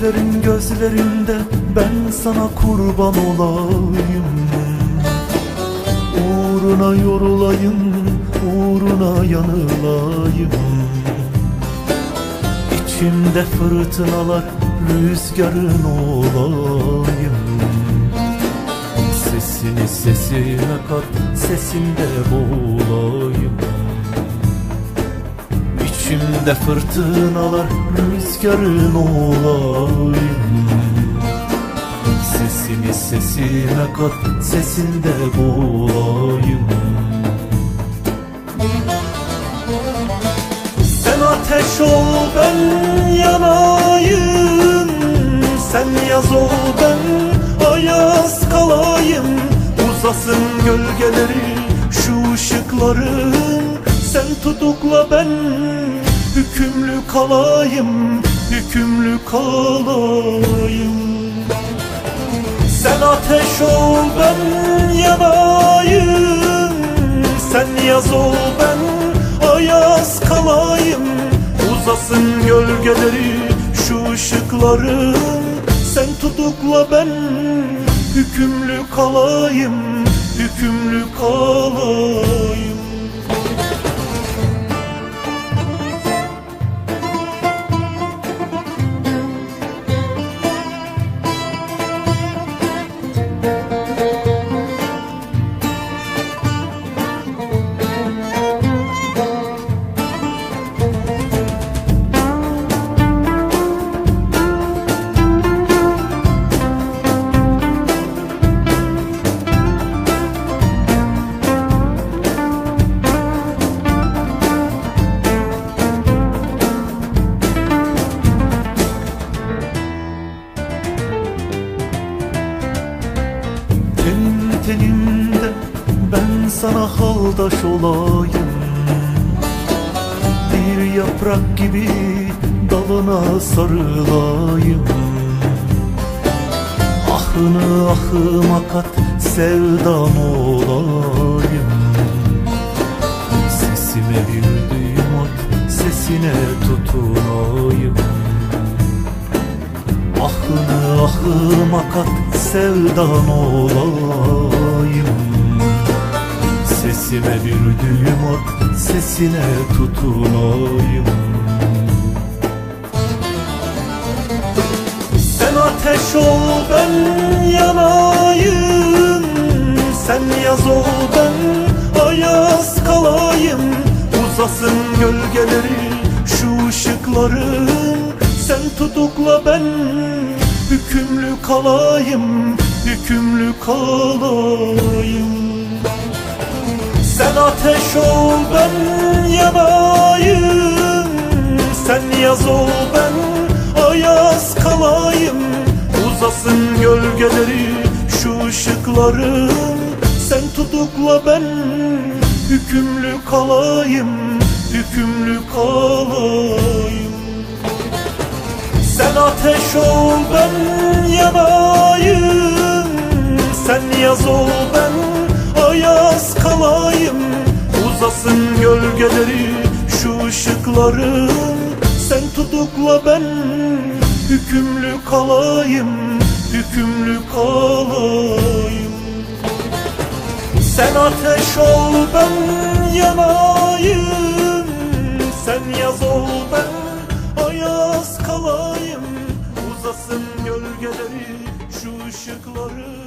Gözlerin gözlerinde ben sana kurban olayım. Uğruna yorulayım, uğruna yanılayım. İçimde fırtınalar, rüzgarın olayım. Sesini sesime kat, sesinde boğulayım İçimde fırtınalar, rüzgarın olayım Sesini sesime kat, sesinde boğulayım Sen ateş ol, ben yanayım. Sen yaz ol, ben ayaz kalayım. Uzasın gölgeleri, şu ışıkların tutukla, ben hükümlü kalayım Hükümlü kalayım. Sen ateş ol ben yanayım. Sen yaz ol ben ayaz kalayım. Uzasın gölgeleri şu ışıkların Sen tutukla ben hükümlü kalayım Hükümlü kalayım tenimde ben sana haldaş olayım. Bir yaprak gibi dalına sarılayım. Ahını ahıma kat sevdam olayım. Sesime bir düğüm at sesine tutunayım Ahıma kat sevdan olayım. Sesime bir düğüm at sesine tutunayım. Sen ateş ol ben yanayım. Sen yaz ol ben ayaz kalayım. Uzasın gölgeleri şu ışıkların Sen tutukla ben hükümlü kalayım Hükümlü kalayım. Sen ateş ol ben yanayım. Sen yaz ol ben ayaz kalayım. Uzasın gölgeleri şu ışıkların. Sen tutukla ben hükümlü kalayım Hükümlü kalayım sen ateş ol ben yanayım. Sen yaz ol ben ayaz kalayım. Uzasın gölgeleri şu ışıkların. Sen tutukla ben hükümlü kalayım Hükümlü kalayım. Sen ateş ol ben yanayım. Sen yaz ol ben ayaz kalayım Uzasın gölgeleri şu ben